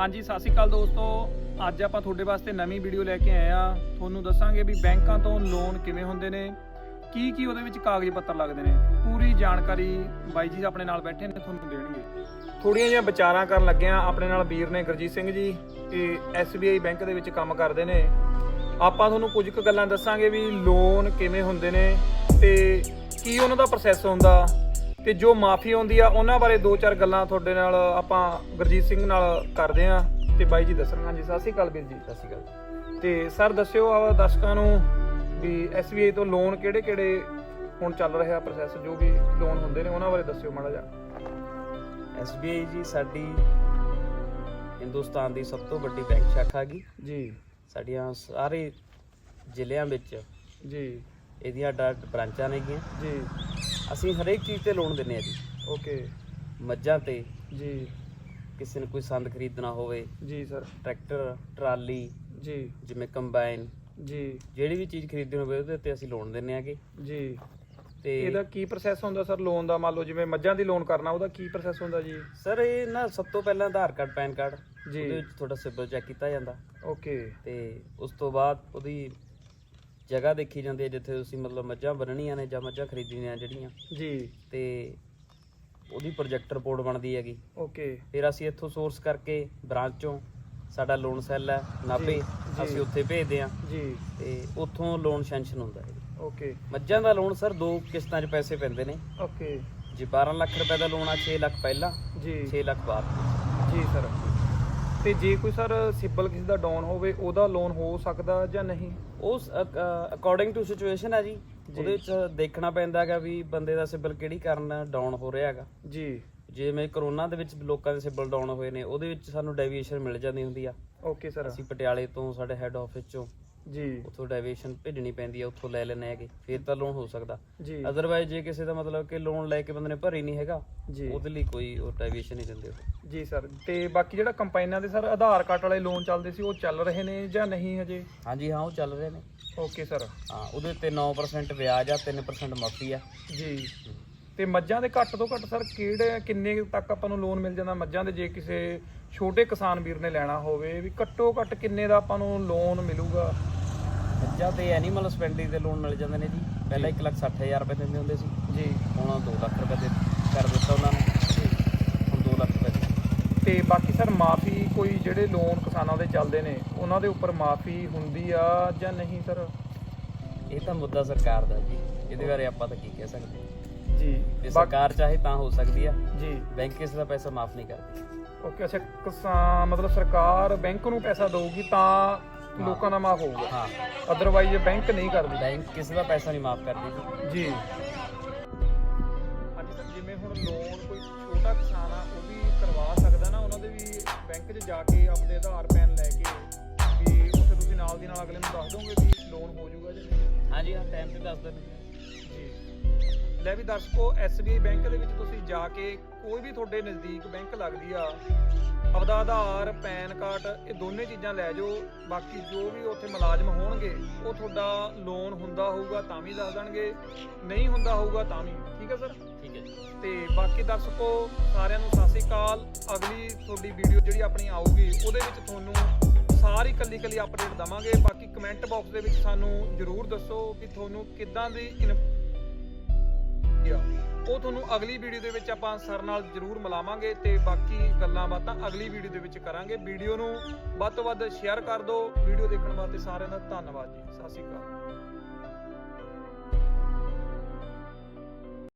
ਹਾਂਜੀ, ਸਤਿ ਸ਼੍ਰੀ ਅਕਾਲ ਦੋਸਤੋ। ਅੱਜ ਆਪਾਂ ਤੁਹਾਡੇ ਵਾਸਤੇ ਨਵੀਂ ਵੀਡੀਓ ਲੈ ਕੇ ਆਏ ਆ ਤੁਹਾਨੂੰ ਦੱਸਾਂਗੇ ਵੀ ਬੈਂਕਾਂ ਤੋਂ ਲੋਨ ਕਿਵੇਂ ਹੁੰਦੇ ਨੇ, ਕੀ ਕੀ ਉਹਦੇ ਵਿੱਚ ਕਾਗਜ਼ ਪੱਤਰ ਲੱਗਦੇ ਨੇ। ਪੂਰੀ ਜਾਣਕਾਰੀ ਬਾਈ ਜੀ ਆਪਣੇ ਨਾਲ ਬੈਠੇ ਨੇ, ਤੁਹਾਨੂੰ ਦੇਣਗੇ। ਥੋੜੀਆਂ ਜਿਹੀਆਂ ਵਿਚਾਰਾਂ ਕਰਨ ਲੱਗਿਆ ਆਪਣੇ ਨਾਲ ਵੀਰ ਨੇ ਗੁਰਜੀਤ ਸਿੰਘ ਜੀ ਇਹ SBI ਬੈਂਕ ਦੇ ਵਿੱਚ ਕੰਮ ਕਰਦੇ ਨੇ। ਆਪਾਂ ਤੁਹਾਨੂੰ ਕੁਝ ਕੁ ਗੱਲਾਂ ਦੱਸਾਂਗੇ ਵੀ ਲੋਨ ਕਿਵੇਂ ਹੁੰਦੇ ਨੇ, ਤੇ ਕੀ ਉਹਨਾਂ ਦਾ ਪ੍ਰੋਸੈਸ ਹੁੰਦਾ ਤੇ ਜੋ ਮਾਫੀ ਆਉਂਦੀ ਆ ਉਹਨਾਂ ਬਾਰੇ ਦੋ ਚਾਰ ਗੱਲਾਂ ਤੁਹਾਡੇ ਨਾਲ ਆਪਾਂ ਗੁਰਜੀਤ ਸਿੰਘ ਨਾਲ ਕਰਦੇ ਆ। ਤੇ ਬਾਈ ਜੀ ਦੱਸਣਗੇ ਹਾਂਜੀ ਸਤਿ ਸ਼੍ਰੀ ਅਕਾਲ ਵੀਰ ਜੀ। ਸਤਿ ਸ਼੍ਰੀ ਅਕਾਲ ਤੇ ਸਰ ਦੱਸਿਓ ਆ ਦਰਸ਼ਕਾਂ ਨੂੰ ਵੀ SBI ਤੋਂ ਲੋਨ ਕਿਹੜੇ ਕਿਹੜੇ ਹੁਣ ਚੱਲ ਰਿਹਾ ਪ੍ਰੋਸੈਸ ਜੋ ਵੀ ਲੋਨ ਹੁੰਦੇ ਨੇ ਉਹਨਾਂ ਬਾਰੇ ਦੱਸਿਓ ਮਾੜਾ ਜਿਹਾ। SBI ਜੀ ਸਾਡੀ ਹਿੰਦੁਸਤਾਨ ਦੀ ਸਭ ਤੋਂ ਵੱਡੀ ਬੈਂਕ ਸ਼ਾਖਾ ਹੈਗੀ। ਜੀ। ਸਾਡੀਆਂ ਸਾਰੇ ਜ਼ਿਲ੍ਹਿਆਂ ਵਿੱਚ ਜੀ। ਇਹਦੀਆਂ ਅੱਡ ਬ੍ਰਾਂਚਾਂ ਨੇਗੀਆਂ ਜੀ। ਅਸੀਂ ਹਰੇਕ ਚੀਜ਼ ਤੇ ਲੋਨ ਦਿੰਨੇ ਆ ਜੀ। ਓਕੇ ਮੱਝਾਂ ਤੇ ਜੀ। ਕਿਸੇ ਨੇ ਕੋਈ ਸੰਦ ਖਰੀਦਣਾ ਹੋਵੇ ਜੀ ਸਰ ਟਰੈਕਟਰ ਟਰਾਲੀ ਜੀ। ਜਿਵੇਂ ਕੰਬਾਈਨ ਜੀ। ਜਿਹੜੀ ਵੀ ਚੀਜ਼ ਖਰੀਦਣੀ ਹੋਵੇ ਉਹਦੇ ਤੇ ਅਸੀਂ ਲੋਨ ਦਿੰਨੇ ਆਗੇ ਜੀ। ਤੇ ਇਹਦਾ ਕੀ ਪ੍ਰੋਸੈਸ ਹੁੰਦਾ ਸਰ ਲੋਨ ਦਾ? ਮੰਨ ਲਓ ਜਿਵੇਂ ਮੱਝਾਂ ਦੀ ਲੋਨ ਕਰਨਾ ਉਹਦਾ ਕੀ ਪ੍ਰੋਸੈਸ ਹੁੰਦਾ ਜੀ? ਸਰ ਇਹ ਨਾ ਸਭ ਤੋਂ ਪਹਿਲਾਂ ਆਧਾਰ ਕਾਰਡ ਪੈਨ ਕਾਰਡ ਜੀ। ਉਹਦੇ ਵਿੱਚ ਤੁਹਾਡਾ ਸਿਬਲ ਚੈੱਕ ਕੀਤਾ ਜਾਂਦਾ। ਓਕੇ ਤੇ ਉਸ ਤੋਂ ਬਾਅਦ ਉਹਦੀ ਜਗ੍ਹਾ ਦੇਖੀ ਜਾਂਦੀ ਹੈ ਜਿੱਥੇ ਤੁਸੀਂ ਮਤਲਬ ਮੱਝਾਂ ਬੰਨਣੀਆਂ ਨੇ ਜਾਂ ਮੱਝਾਂ ਖਰੀਦਣੀਆਂ ਜਿਹੜੀਆਂ। ਜੀ। ਤੇ ਉਹਦੀ ਪ੍ਰੋਜੈਕਟ ਰਿਪੋਰਟ ਬਣਦੀ ਹੈਗੀ। ਓਕੇ। ਫਿਰ ਅਸੀਂ ਇੱਥੋਂ ਸੋਰਸ ਕਰਕੇ ਬ੍ਰਾਂਚ ਚੋਂ ਸਾਡਾ ਲੋਨ ਸੈੱਲ ਹੈ ਨਾਭੇ। ਅਸੀਂ ਉੱਥੇ ਭੇਜਦੇ ਹਾਂ। ਜੀ। ਤੇ ਉੱਥੋਂ ਲੋਨ ਸੈਂਕਸ਼ਨ ਹੁੰਦਾ ਹੈ। ਓਕੇ। ਮੱਝਾਂ ਦਾ ਲੋਨ ਸਰ ਦੋ ਕਿਸ਼ਤਾਂ 'ਚ ਪੈਸੇ ਪੈਂਦੇ ਨੇ। ਓਕੇ। ਜੇ 12 ਲੱਖ ਰੁਪਏ ਦਾ ਲੋਨ ਆ 6 ਲੱਖ ਪਹਿਲਾਂ ਜੀ। 6 ਲੱਖ ਬਾਅਦ। ਜੀ ਸਰ ਤੇ ਜੇ ਕੋਈ ਸਰ ਸਿਬਲ ਕਿਸੇ ਦਾ ਡਾਊਨ ਹੋਵੇ ਉਹਦਾ ਲੋਨ ਹੋ ਸਕਦਾ ਜਾਂ ਨਹੀਂ? ਉਸ ਅਕੋਰਡਿੰਗ ਟੂ ਸਿਚੁਏਸ਼ਨ ਹੈ ਜੀ। ਉਹਦੇ ਵਿੱਚ ਦੇਖਣਾ ਪੈਂਦਾ ਹੈਗਾ ਵੀ ਬੰਦੇ ਦਾ ਸਿਬਲ ਕਿਹੜੀ ਕਾਰਨ ਡਾਊਨ ਹੋ ਰਿਹਾ ਹੈਗਾ। ਜੀ। ਜਿਵੇਂ ਕਰੋਨਾ ਦੇ ਵਿੱਚ ਲੋਕਾਂ ਦੇ ਸਿਬਲ ਡਾਊਨ ਹੋਏ ਨੇ ਉਹਦੇ ਵਿੱਚ ਸਾਨੂੰ ਡੈਵੀਏਸ਼ਨ ਮਿਲ ਜਾਂਦੀ ਹੁੰਦੀ ਆ। ਓਕੇ ਸਰ ਅਸੀਂ ਪਟਿਆਲੇ ਤੋਂ ਸਾਡੇ ਹੈੱਡ ਆਫਿਸ ਚੋਂ ਜੀ। ਉੱਥੋਂ ਡੈਵੀਏਸ਼ਨ ਭੇਜਣੀ ਪੈਂਦੀ ਆ ਉੱਥੋਂ ਲੈ ਲੈਣੇ ਹੈਗੇ। ਫਿਰ ਤਾਂ ਲੋਨ ਹੋ ਸਕਦਾ। ਜੀ। ਅਦਰਵਾਈਜ਼ ਜੇ ਕਿਸੇ ਦਾ ਮਤਲਬ ਕਿ ਲੋਨ ਲੈ ਕੇ ਬੰਦੇ ਨੇ ਭਰੀ ਨਹੀਂ ਹੈਗਾ ਜੀ। ਉਹਦੇ ਲਈ ਕੋਈ ਉਹ ਡੈਵੀਏਸ਼ਨ ਨਹੀਂ ਦਿੰਦੇ ਉਹ। ਜੀ ਸਰ ਤੇ ਬਾਕੀ ਜਿਹੜਾ ਕੰਪਾਈਨਾਂ ਦੇ ਸਰ ਆਧਾਰ ਕਾਰਡ ਵਾਲੇ ਲੋਨ ਚੱਲਦੇ ਸੀ ਉਹ ਚੱਲ ਰਹੇ ਨੇ ਜਾਂ ਨਹੀਂ ਹਜੇ? ਹਾਂਜੀ ਹਾਂ ਉਹ ਚੱਲ ਰਹੇ ਨੇ। ਓਕੇ ਸਰ ਹਾਂ ਉਹਦੇ ਤੇ 9% ਵਿਆਜ ਆ 3% ਮਾਫੀ ਆ। ਜੀ। ਤੇ ਮੱਝਾਂ ਦੇ ਘੱਟ ਤੋਂ ਘੱਟ ਸਰ ਕਿਹੜੇ ਕਿੰਨੇ ਤੱਕ ਆਪਾਂ ਨੂੰ ਲੋਨ ਮਿਲ ਜਾਂਦਾ ਮੱਝਾਂ ਦੇ? ਜੇ ਕਿਸੇ ਛੋਟੇ ਕਿਸਾਨ ਵੀਰ ਨੇ ਲੈਣਾ ਹੋਵੇ ਵੀ ਘੱਟੋ ਘੱਟ ਕਿੰਨੇ ਦਾ ਆਪਾਂ ਨੂੰ ਲੋਨ ਮਿਲੂਗਾ? ਮੱਝਾਂ ਤੇ ਐਨੀਮਲ ਸਪੈਂਡਿੰਗ ਦੇ ਲੋਨ ਮਿਲ ਜਾਂਦੇ ਨੇ ਜੀ। ਪਹਿਲਾਂ 160000 ਰੁਪਏ ਦਿੰਦੇ ਹੁੰਦੇ ਸੀ। ਜੀ। ਹੁਣ 2 ਲੱਖ ਰੁਪਏ ਦੇ ਕਰ ਦਿੱਤਾ ਉਹਨਾਂ ਨੇ। ਹੁਣ 2 ਲੱਖ ਰੁਪਏ। ਤੇ ਬਾਕੀ ਸਰ ਮਾਫੀ ਕੋਈ ਜਿਹੜੇ ਲੋਨ ਕਿਸਾਨਾਂ ਦੇ ਚੱਲਦੇ ਨੇ ਉਹਨਾਂ ਦੇ ਉੱਪਰ ਮਾਫੀ ਹੁੰਦੀ ਆ ਜਾਂ ਨਹੀਂ ਸਰ? ਇਹ ਤਾਂ ਮੁੱਦਾ ਸਰਕਾਰ ਦਾ ਜੀ। ਇਹਦੇ ਬਾਰੇ ਆਪਾਂ ਤਾਂ ਕੀ ਕਹਿ ਸਕਦੇ? ਜੀ। ਬਾਕੀ- ਸਰਕਾਰ ਚਾਹੇ ਤਾਂ ਹੋ ਸਕਦੀ ਆ। ਜੀ। ਬੈਂਕ ਕਿਸੇ ਦਾ ਪੈਸਾ ਮਾਫ ਨਹੀਂ ਕਰਦੀ। ਓਕੇ ਅੱਛਾ ਕਿਸਾਨ ਮਤਲਬ ਸਰਕਾਰ ਬੈਂਕ ਨੂੰ ਪੈਸਾ ਦਊਗੀ ਤਾਂ ਲੋਕਾਂ ਦਾ ਮਾਫ ਹੋਊਗਾ। ਹਾਂ। ਅਦਰਵਾਈਜ਼ ਬੈਂਕ ਨਹੀਂ ਕਰਦੀ। ਬੈਂਕ ਕਿਸੇ ਦਾ ਪੈਸਾ ਨਹੀਂ ਮਾਫ ਕਰਦੀ। ਜੀ। ਜੀ ਹਾਂਜੀ ਸਰ ਜਿਵੇਂ ਹੁਣ ਲੋਨ ਕੋਈ ਛੋਟਾ ਕਿਸਾਨ ਆ ਉਹ ਵੀ ਕਰਵਾ ਸਕਦਾ ਨਾ ਉਹਨਾਂ ਦੇ ਵੀ ਬੈਂਕ 'ਚ ਜਾ ਕੇ ਆਪਣੇ ਆਧਾਰ ਪੈਨ ਲੈ ਕੇ ਵੀ ਉੱਥੇ ਤੁਸੀਂ ਨਾਲ ਦੀ ਨਾਲ ਅਗਲੇ ਨੂੰ ਦੱਸ ਦੋਗੇ ਵੀ ਲੋਨ ਹੋ ਜਾਊਗਾ ਜਾਂ ਨਹੀਂ? ਹਾਂਜੀ ਹਾਂ ਟਾਈਮ ਤੇ ਦੱਸ ਦਿੰਦੇ ਜੀ। ਲੈ ਵੀ ਦਰਸ਼ਕੋ SBI ਬੈਂਕ ਦੇ ਵਿੱਚ ਤੁਸੀਂ ਜਾ ਕੇ ਕੋਈ ਵੀ ਤੁਹਾਡੇ ਨਜ਼ਦੀਕ ਬੈਂਕ ਲੱਗਦੀ ਆ ਆਪਦਾ ਆਧਾਰ ਪੈਨ ਕਾਰਡ ਇਹ ਦੋਨੇ ਚੀਜ਼ਾਂ ਲੈ ਜਾਓ। ਬਾਕੀ ਜੋ ਵੀ ਉੱਥੇ ਮੁਲਾਜ਼ਮ ਹੋਣਗੇ ਉਹ ਤੁਹਾਡਾ ਲੋਨ ਹੁੰਦਾ ਹੋਊਗਾ ਤਾਂ ਵੀ ਦੱਸ ਦੇਣਗੇ ਨਹੀਂ ਹੁੰਦਾ ਹੋਊਗਾ ਤਾਂ ਵੀ। ਠੀਕ ਹੈ ਸਰ? ਠੀਕ ਹੈ ਤੇ ਬਾਕੀ ਦਰਸ਼ਕੋ ਸਾਰਿਆਂ ਨੂੰ ਸਤਿ ਸ੍ਰੀ ਅਕਾਲ। ਅਗਲੀ ਤੁਹਾਡੀ ਵੀਡੀਓ ਜਿਹੜੀ ਆਪਣੀ ਆਊਗੀ ਉਹਦੇ ਵਿੱਚ ਤੁਹਾਨੂੰ ਸਾਰੀ ਕੱਲੀ ਕੱਲੀ ਅਪਡੇਟ ਦਵਾਂਗੇ। ਬਾਕੀ ਕਮੈਂਟ ਬਾਕਸ ਦੇ ਵਿੱਚ ਸਾਨੂੰ ਜਰੂਰ ਦੱਸੋ ਕਿ ਤੁਹਾਨੂੰ ਕਿੱਦਾਂ ਦੀ। ਉਹ ਤੁਹਾਨੂੰ ਅਗਲੀ ਵੀਡੀਓ ਦੇ ਵਿੱਚ ਆਪਾਂ ਸਰ ਨਾਲ ਜਰੂਰ ਮਿਲਾਵਾਂਗੇ ਤੇ ਬਾਕੀ ਗੱਲਾਂ ਬਾਤਾਂ ਅਗਲੀ ਵੀਡੀਓ ਦੇ ਵਿੱਚ ਕਰਾਂਗੇ। ਵੀਡੀਓ ਨੂੰ ਵੱਧ ਤੋਂ ਵੱਧ ਸ਼ੇਅਰ ਕਰ ਦਿਓ। ਵੀਡੀਓ ਦੇਖਣ ਵਾਸਤੇ ਸਾਰਿਆਂ ਦਾ ਧੰਨਵਾਦ ਜੀ। ਸਤਿ ਸ਼੍ਰੀ ਅਕਾਲ।